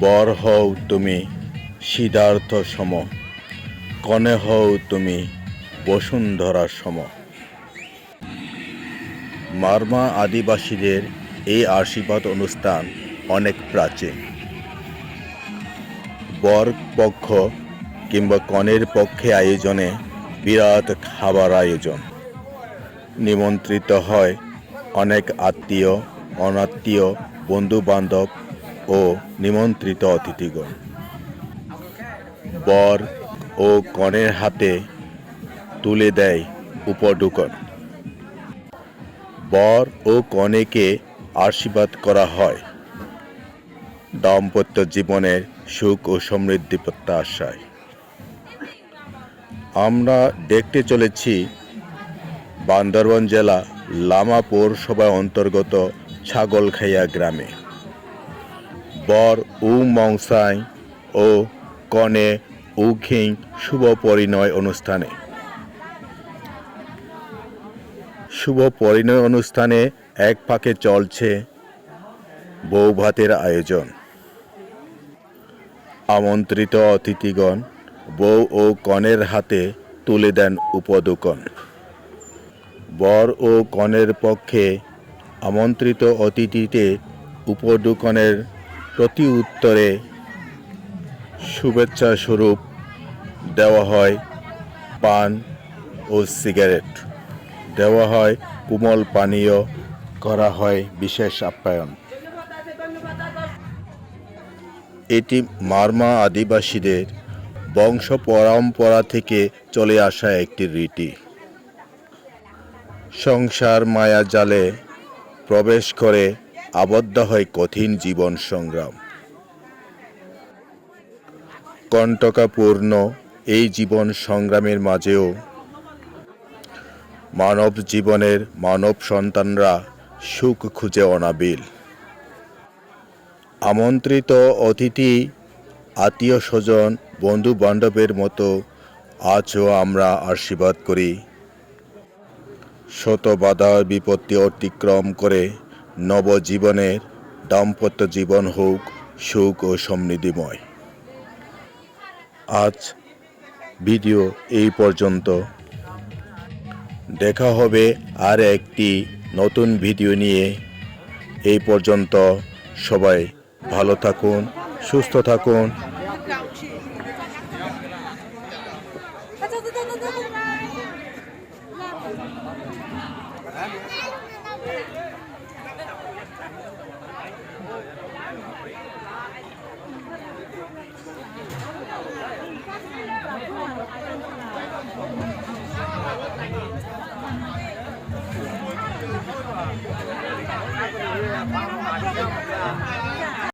বর হও তুমি সিদ্ধার্থ সম, কনে হও তুমি বসুন্ধরা সম। মারমা আদিবাসীদের এই আশীর্বাদ অনুষ্ঠান অনেক প্রাচীন। বর পক্ষ কিংবা কনের পক্ষে আয়োজনে বিরাট খাবার আয়োজন। নিমন্ত্রিত হয় অনেক আত্মীয়, অনাত্মীয় বন্ধু বান্ধব ও নিমন্ত্রিত অতিথিগণ। বর ও কনের হাতে তুলে দেয় উপডুকন বর ও কনেকে আশীর্বাদ করা হয়। দাম্পত্য জীবনের সুখ ও সমৃদ্ধি প্রত্যাশায়। আমরা দেখতে চলেছি বান্দরবান জেলা লামা পৌরসভা অন্তর্গত ছাগলখাইয়া গ্রামে। বর উ মংসাই ও কনে উখিং শুভ পরিণয় অনুষ্ঠানে। শুভ পরিণয় অনুষ্ঠানে এক পাকে চলছে বৌভাতের আয়োজন। আমন্ত্রিত অতিথিগণ বউ ও কনের হাতে তুলে দেন উপদুকন। বর ও কনের পক্ষে আমন্ত্রিত অতিথিতে উপদুকনের প্রতি উত্তরে শুভেচ্ছা স্বরূপ দেওয়া হয় পান ও সিগারেট। দেওয়া হয় কোমল পানীয়, করা হয় বিশেষ আপ্যায়ন। এটি মারমা আদিবাসীদের বংশ পরম্পরা থেকে চলে আসা একটি রীতি। সংসার মায়া জালে প্রবেশ করে আবদ্ধ হয় কঠিন জীবন সংগ্রাম। কণ্টকাপূর্ণ এই জীবন সংগ্রামের মাঝেও মানব জীবনের মানব সন্তানরা সুখ খুঁজে অনাবিল। আমন্ত্রিত অতিথি, আত্মীয় স্বজন বন্ধু বান্ধবের মতো আজও আমরা আশীর্বাদ করি। শত বাধা বিপত্তি অতিক্রম করে নবজীবনের দাম্পত্য জীবন হোক সুখ ও সমৃদ্ধিময় আজ ভিডিও এই পর্যন্ত দেখা হবে আর একটি নতুন ভিডিও নিয়ে এই পর্যন্ত সবাই ভালো থাকুন সুস্থ থাকুন Hãy subscribe Yeah.